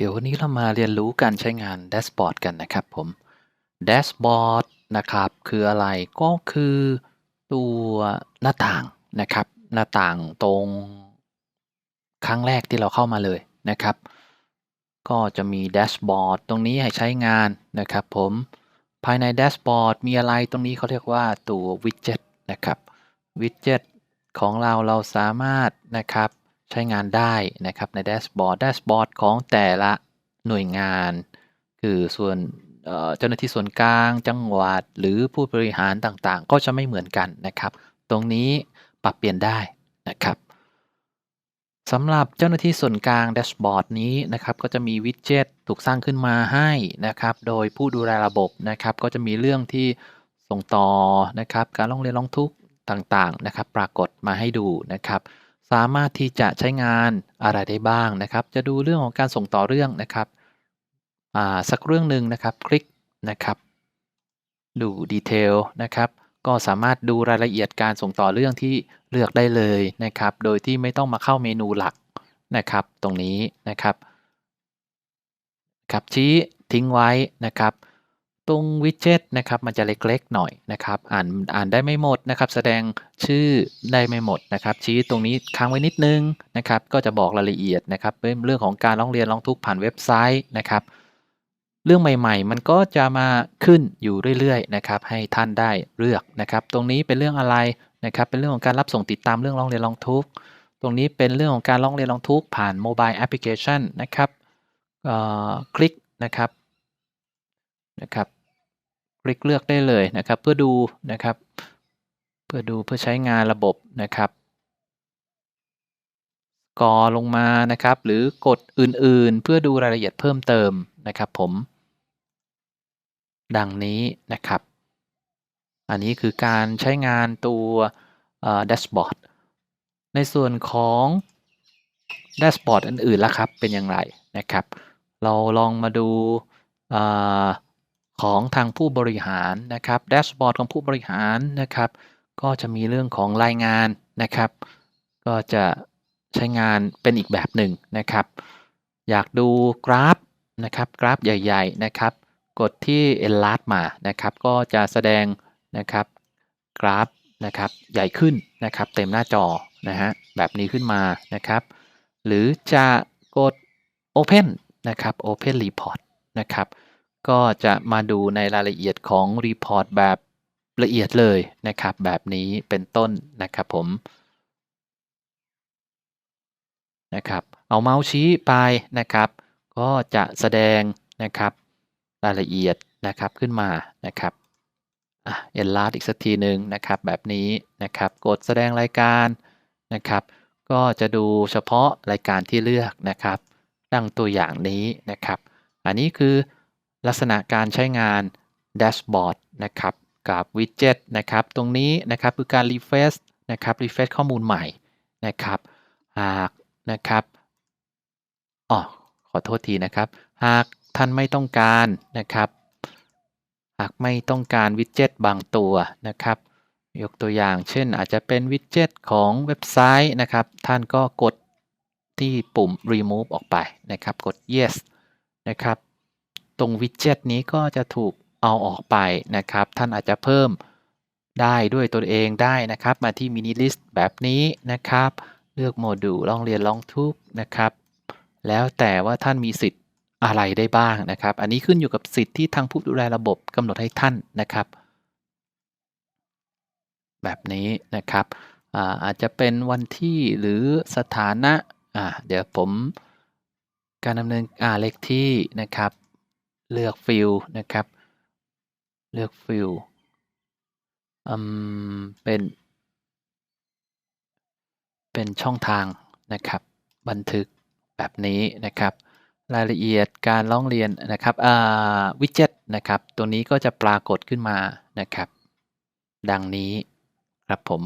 เดี๋ยววันนี้เรามาเรียนรู้การใช้งานแดชบอร์ดกันนะครับผมแดชบอร์ดนะครับคืออะไรก็คือตัวหน้าต่างนะครับ หน้าต่างตรงครั้งแรกที่เราเข้ามาเลยนะครับ ก็จะมีแดชบอร์ดตรงนี้ให้ใช้งานนะครับผมภายในแดชบอร์ดมีอะไรตรงนี้เขาเรียกว่าตัววิดเจ็ตนะครับวิดเจ็ตของเราเราสามารถนะครับ ใช้งานได้นะครับในแดชบอร์ดแดชบอร์ดของแต่ละหน่วยงาน คือส่วนเจ้าหน้าที่ส่วนกลางจังหวัด หรือผู้บริหารต่างๆ ก็จะไม่เหมือนกันนะครับ ตรงนี้ปรับเปลี่ยนได้นะครับสำหรับเจ้าหน้าที่ส่วนกลางแดชบอร์ดนี้นะครับก็จะมีวิดเจ็ตถูกสร้างขึ้นมาให้นะครับ โดยผู้ดูแลระบบนะครับ ก็จะมีเรื่องที่ส่งต่อนะครับ การร้องเรียนร้องทุกข์ต่างๆนะครับ ปรากฏมาให้ดูนะครับ สามารถที่จะใช้งานอะไรได้บ้างนะครับ จะดูเรื่องของการส่งต่อเรื่องนะครับสักเรื่องหนึ่งนะครับ คลิกนะครับ ดูดีเทลนะครับ ก็สามารถดูรายละเอียดการส่งต่อเรื่องที่เลือกได้เลยนะครับ โดยที่ไม่ต้องมาเข้าเมนูหลักนะครับ ตรงนี้นะครับ ครับชี้ทิ้งไว้นะครับ ตรงวิดเจ็ตนะครับมันจะเล็กๆหน่อยนะครับ อ่านอ่านได้ไม่หมดนะครับ แสดงชื่อได้ไม่หมดนะครับ ชี้ตรงนี้ค้างไว้นิดนึงนะครับ ก็จะบอกรายละเอียดนะครับเรื่องของการร้องเรียนร้องทุกข์ผ่านเว็บไซต์นะครับเรื่องใหม่ๆ มันก็จะมาขึ้นอยู่เรื่อยๆนะครับให้ท่านได้เลือกนะครับ ตรงนี้เป็นเรื่องอะไรนะครับ เป็นเรื่องของการรับส่งติดตามเรื่องร้องเรียนร้องทุกข์ตรงนี้เป็นเรื่องของการร้องเรียนร้องทุกข์ผ่านโมบายแอปพลิเคชันนะครับคลิกนะครับนะครับ คลิกเลือกได้เลยนะครับ เพื่อดูนะครับ เพื่อดูเพื่อใช้งานระบบนะครับกอลงมานะครับ หรือกดอื่นๆ เพื่อดูรายละเอียดเพิ่มเติมนะครับ ผม ดังนี้นะครับ อันนี้คือการใช้งานตัวแดชบอร์ดในส่วนของแดชบอร์ดอื่นๆล่ะครับ เป็นอย่างไรนะครับ เราลองมาดู ของทางผู้บริหารนะครับแดชบอร์ดของผู้บริหารนะครับ ก็จะมีเรื่องของรายงานนะครับ ก็จะใช้งานเป็นอีกแบบหนึ่งนะครับ อยากดูกราฟนะครับกราฟใหญ่ ๆนะครับ กดที่ enlarge มานะครับ ก็จะแสดงนะครับกราฟนะครับใหญ่ขึ้นนะครับ เต็มหน้าจอนะฮะแบบนี้ขึ้นมานะครับ หรือจะกด open นะครับ open report นะครับ ก็จะมาดูในรายละเอียดของ report แบบละเอียดเลยนะครับ แบบนี้เป็นต้นนะครับผมนะครับเอาเมาส์ชี้ไปนะครับ ก็จะแสดงนะครับรายละเอียดนะครับขึ้นมานะครับอะเอ็นลาดอีกสักทีหนึ่งนะครับ แบบนี้นะครับกดแสดงรายการนะครับ ก็จะดูเฉพาะรายการที่เลือกนะครับ ดังตัวอย่างนี้นะครับ อันนี้คือ ลักษณะการใช้งานแดชบอร์ดนะครับกับวิดเจ็ตนะครับตรงนี้นะครับคือการรีเฟซนะครับรีเฟซข้อมูลใหม่นะครับหากนะครับอ๋อขอโทษทีนะครับ หากท่านไม่ต้องการนะครับ หากไม่ต้องการวิดเจ็ตบางตัวนะครับ ยกตัวอย่างเช่นอาจจะเป็นวิดเจ็ตของเว็บไซต์นะครับ ท่านก็กดที่ปุ่ม remove ออกไปนะครับ กด yes นะครับ ตรงวิดเจ็ตนี้ก็จะถูกเอาออกไปนะครับ ท่านอาจจะเพิ่มได้ด้วยตัวเองได้นะครับ มาที่ mini list แบบนี้นะครับ เลือกโมดูลลองเรียนลองทุกนะครับ แล้วแต่ว่าท่านมีสิทธิ์อะไรได้บ้างนะครับ อันนี้ขึ้นอยู่กับสิทธิ์ที่ทางผู้ดูแลระบบกำหนดให้ท่านนะครับ แบบนี้นะครับอาอาจจะเป็นวันที่หรือสถานะ เดี๋ยวผมการดำเนินอ่าเลขที่นะครับ เลือกฟิลนะครับ เลือกฟิลอืมเป็น เป็นช่องทางนะครับ บันทึกแบบนี้นะครับ รายละเอียดการร้องเรียนนะครับวิดเจ็ตนะครับ ตัวนี้ก็จะปรากฏขึ้นมานะครับ ดังนี้ครับผม